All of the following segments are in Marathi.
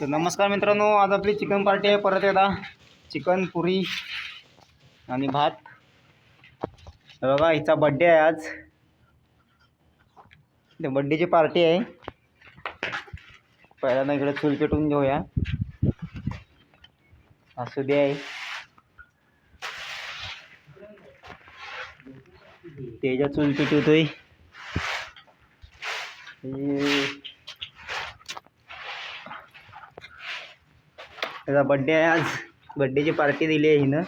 तर नमस्कार मित्रांनो आज आपली चिकन पार्टी आहे. परत एकदा चिकन पुरी आणि भात. बघा हिचा बड्डे आहे आज. ते बड्डेची पार्टी आहे. पहिल्यांदा इकडे चूल पेटून घेऊया. असू दे आहे तेजा चूल पेटवतोय हे- त्याचा बड्डे आहे आज. बड्डेची पार्टी दिली आहे हिनं.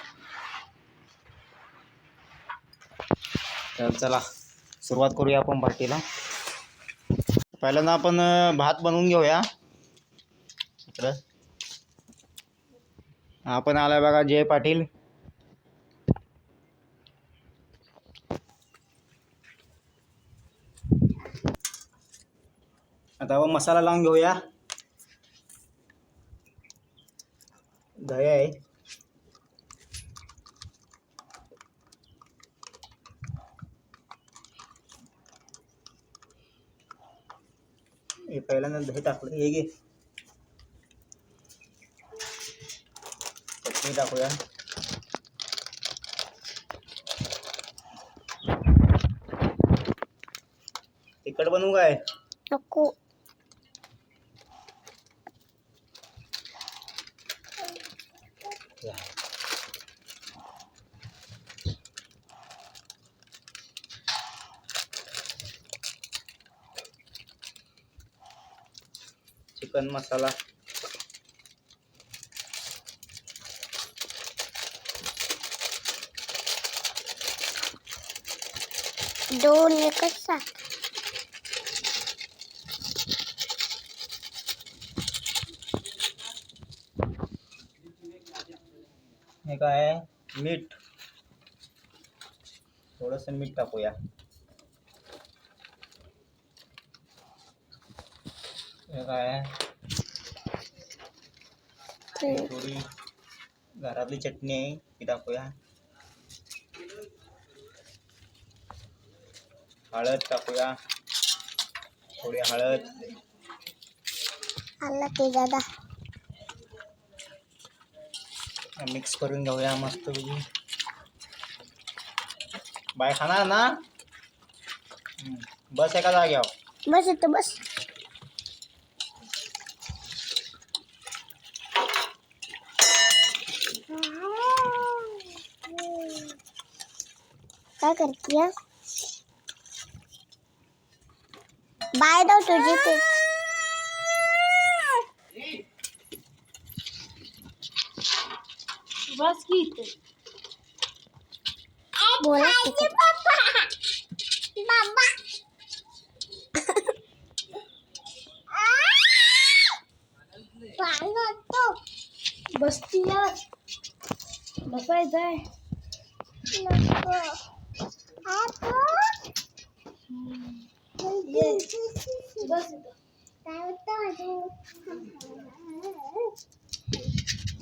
तर चला सुरुवात करूया आपण पार्टीला पहिल्यांदा आपण भात बनवून घेऊया. इकडं. आपण आलाय बघा जय पाटील. आता आपण मसाला लावून घेऊया. दही आहे. हे पहिल्यांदा दही टाकलं. हे घे. चटणी टाकूया. तिखट बनवू काय? नको. चिकन मसाला दोन एकच सात हे काय? मीठ थोडंसं मीठ टाकूया हे काय. थोडी घरातली चटणी आहे ती टाकूया हळद टाकूया थोडी हळद आला ते दादा मिक्स करून घेऊया मस्त बाय खाणार ना हम्म. बस एका जाग्यावर बस इथं बस काय करतीय बाय दाव तुझी ते. बस की बोला. बसती यार. बसायचं आहे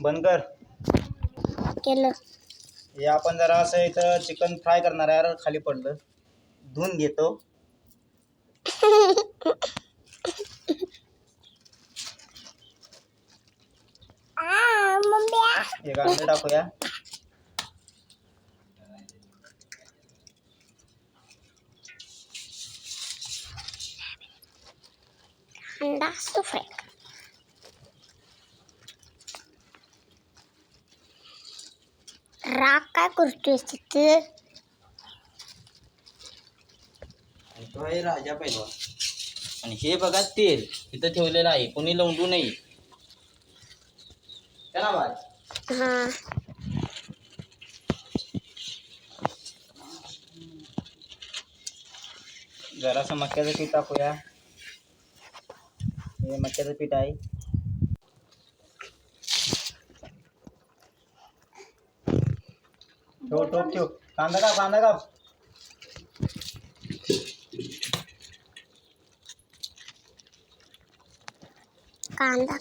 बंद कर. केलं. हे आपण जरा असं इथं चिकन फ्राय करणार आहे यार खाली पडलं. धुवून घेतो. एक अंडे टाकूया. अंडा असतो फ्राय राग काय करतोय तिथे आणि तो आहे राजा पहिला. आणि हे बघा तेल इथं ठेवलेलं आहे. कोणी लवंडू नाही. चला बाय. हा. जरासं मक्याचं पीठ टाकूया. हे मक्याचं पीठ आहे. ठेव ठेव ठेव. कांदा काप कांदा काप. कांदा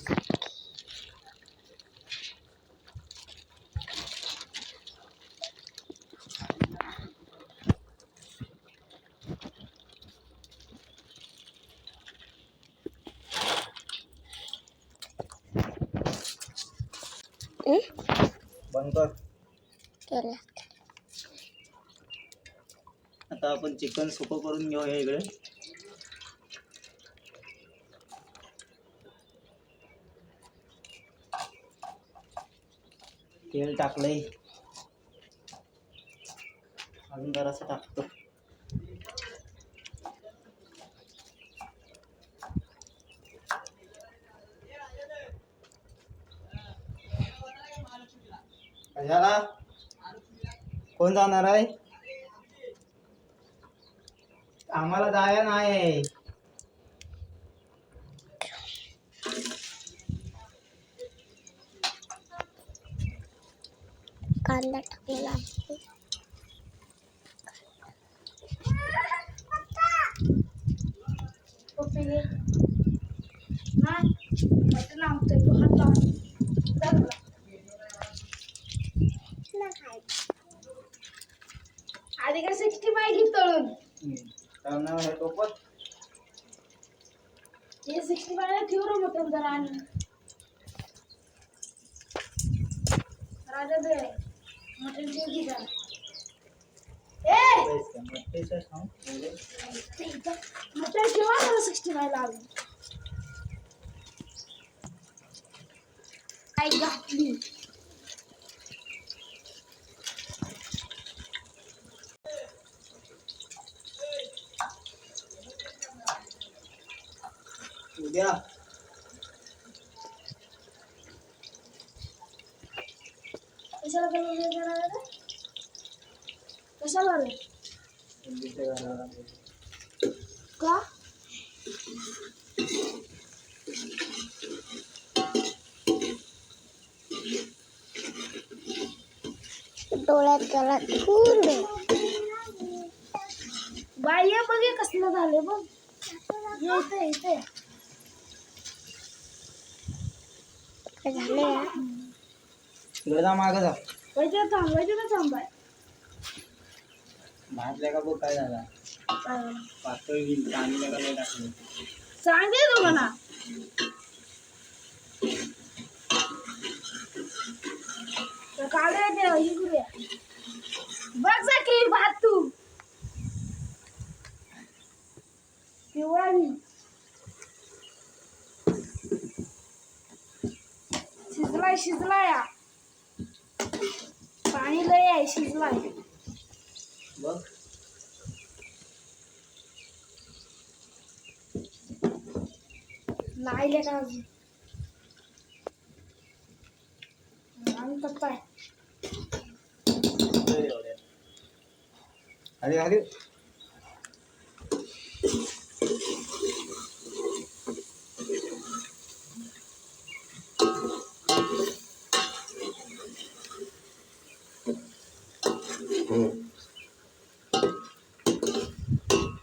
बंद कर. केलं. आता आपण चिकन सुकं करून घेऊया इकडे. तेल टाकलंय. अजून जरासं टाकतो कशाला कोण जाणार आहे? आम्हाला जाया नाही कांदा टाकलेला आहे पप्पी घे नाही मटण आणतोय तू हात लावून जा तुला. आधी काय सिक्स्टी फाय घे तळून त्यामुळे टोपत हे सिक्स्टी फाय रे जरा आणि राजा दे मटण ठेव की जरा ए ठेवा जरा सिक्स्टी फाय लागेल घातली उद्या कशाला करून देणार रे कशाला रे का डोळ्यात जरा धूर दे. बाई ये बघ हे कसलं झाले बघ हे इथे काय झालं या जा मागं जा. वैद्य थांबायचे ना थांबाय का बघ काय झाला? काय? पातळ होईल पाणी का नाही टाकलं सांगे तू म्हणा तर काढूया ते हे करूया बघ जा की भात तू पिवळा मी शिजलाय शिजलाय हा. पाणी लय आहे शिजलाय बघ नाही ले का अरे अरे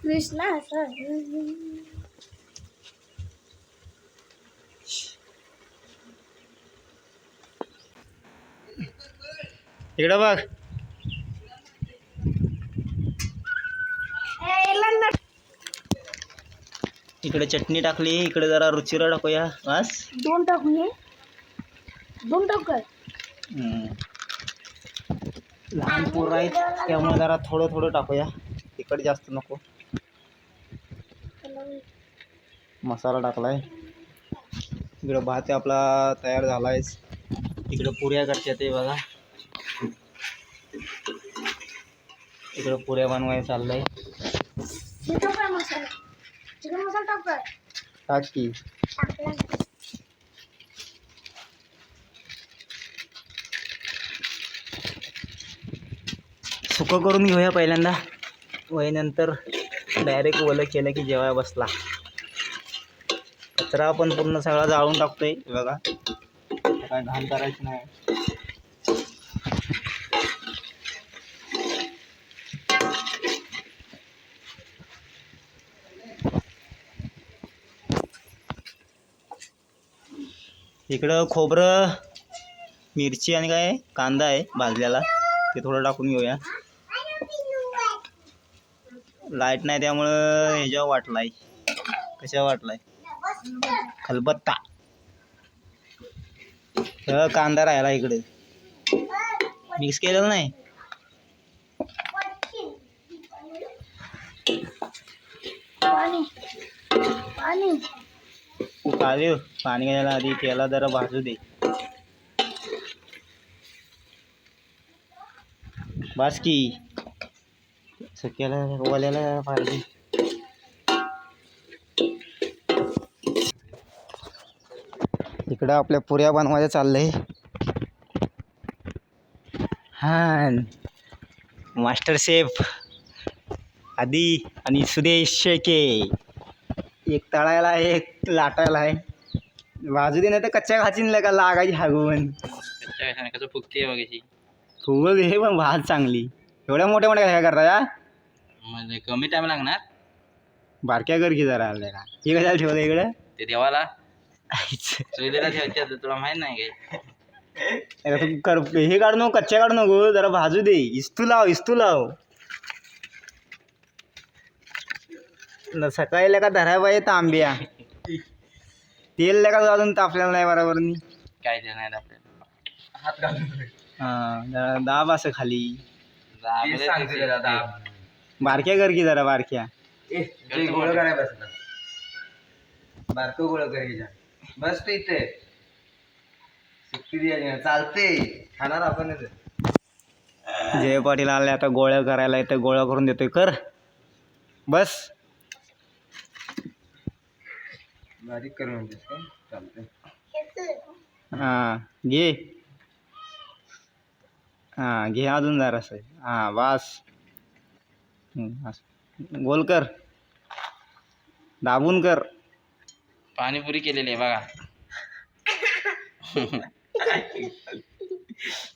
कृष्णा सर. इकडं बघ. इकडे चटणी टाकली इकडे जरा रुचिरा टाकूया. बस. दोन टाकू दोन टाकू. लहान पोरं आहेत त्यामुळे जरा थोडं थोडं टाकूया. तिखट जास्त नको. मसाला टाकलाय. इकडं भात आपला तयार झालाय इकडं पुऱ्या करतात ते बघा. इकडं पुऱ्या बनवायला चाललंय. टाकू की. सुकं करून घेऊया पहिल्यांदा. वहीनंतर डायरेक्ट ओलं केलं की जेवाय बसला. कचरा आपण पूर्ण सगळा जाळून टाकतोय बघा. काय घाण करायची नाही. इकडं खोबरं मिरची आणि काय कांदा आहे भाजलेला. ते थोडं टाकून घेऊया. लाइट नाही त्यामुळं ह्याच्यावर वाटलाय. कशावर वाटलाय? खलबत्ता. कांदा राहिला इकडे. मिक्स केलेला नाही? पाणी. पाणी पाणी घ्यायला आधी त्याला जरा भाजू दे. बस की. सुक्याला पाहिजे. इकडं आपल्या पुऱ्या बनवायचं चाललंय. हा मास्टर शेफ. आदी आणि सुदेश शेके. एक तळायला आहे एक लाटायला आहे. बाजू दे नाही तर कच्च्या खाचीन का लागायची हागवून कसं फुगते फुगल हे पण भात चांगली. एवढ्या मोठ्या मोठ्या काय करता या म्हणजे कमी टाइम लागणार. बारक्या कर की जरा आल्या का हे कशाला ठेवलं इकडं? ते देवाला. चुलीला ठेवायचे आता तुला माहीत नाही काय तू कर हे काढू नको कच्च्या काढू नको जरा भाजू दे. इस्तू लाव इस्तू लाव. न सकाळी लका धराय पाहिजे तांब्या तेल लका अजून तापलेलं नाही बरोबर नी. काय ते नाही आपल्याला हात घालून हा जरा दाब असं खाली. दाबले बारक्या कर की जरा बारक्या. गोळ करायला बारको गोळ करायच्या बस ते इथे. सुट्टी द्यायची चालते. खाणार आपणच आहे. जय पाटील आले आता गोळ्या करायला इथं गोळ्या करून देतोय. कर. बस. बारीक करून म्हणतेस का? चालते हां घे. हां घे अजून जरासं. हां बस हं, असं. गोल कर. दाबून कर. पाणीपुरी केलेली आहे बघा.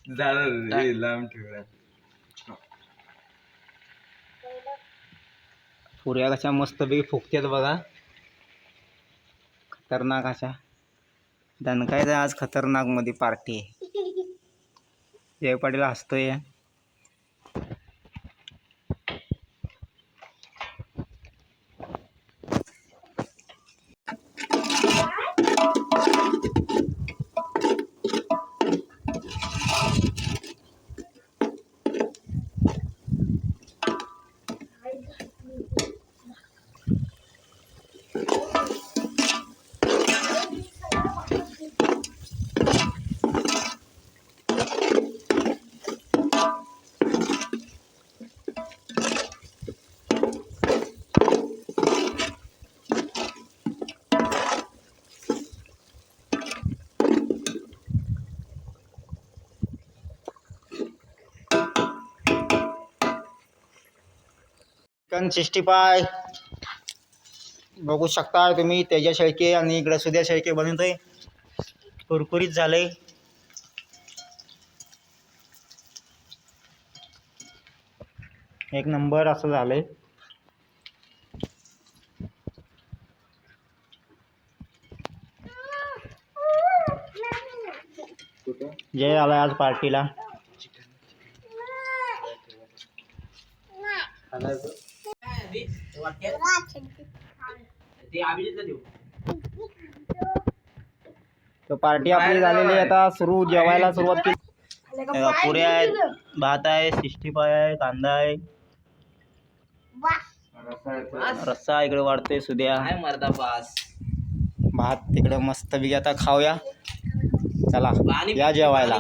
झालं रे, लांब ठेवला पुऱ्या कशा मस्तपैकी फुगत्यात बघा. खतरनाक अशा. दणकायचं आज खतरनाकमध्ये पार्टी आहे. जय पाटील हसतोय. Chicken sixty five. बघू शकता तुम्ही तेजा शेळके आणि इकडे सुद्या शेळके बनवतोय. कुरकुरीत झाले एक नंबर असं झालंय. जय आलाय आज पार्टीला. तर पार्टी आपली झालेली आता सुरू जेवायला सुरुवात केली. पुऱ्या आहेत भात आहे सिक्स्टी फाय आहे कांदा आहे. रस्सा इकडे वाढतोय सुद्या. काय मर्दा पास भात तिकडे मस्त आता खाऊया. चला पाणी या जेवायला.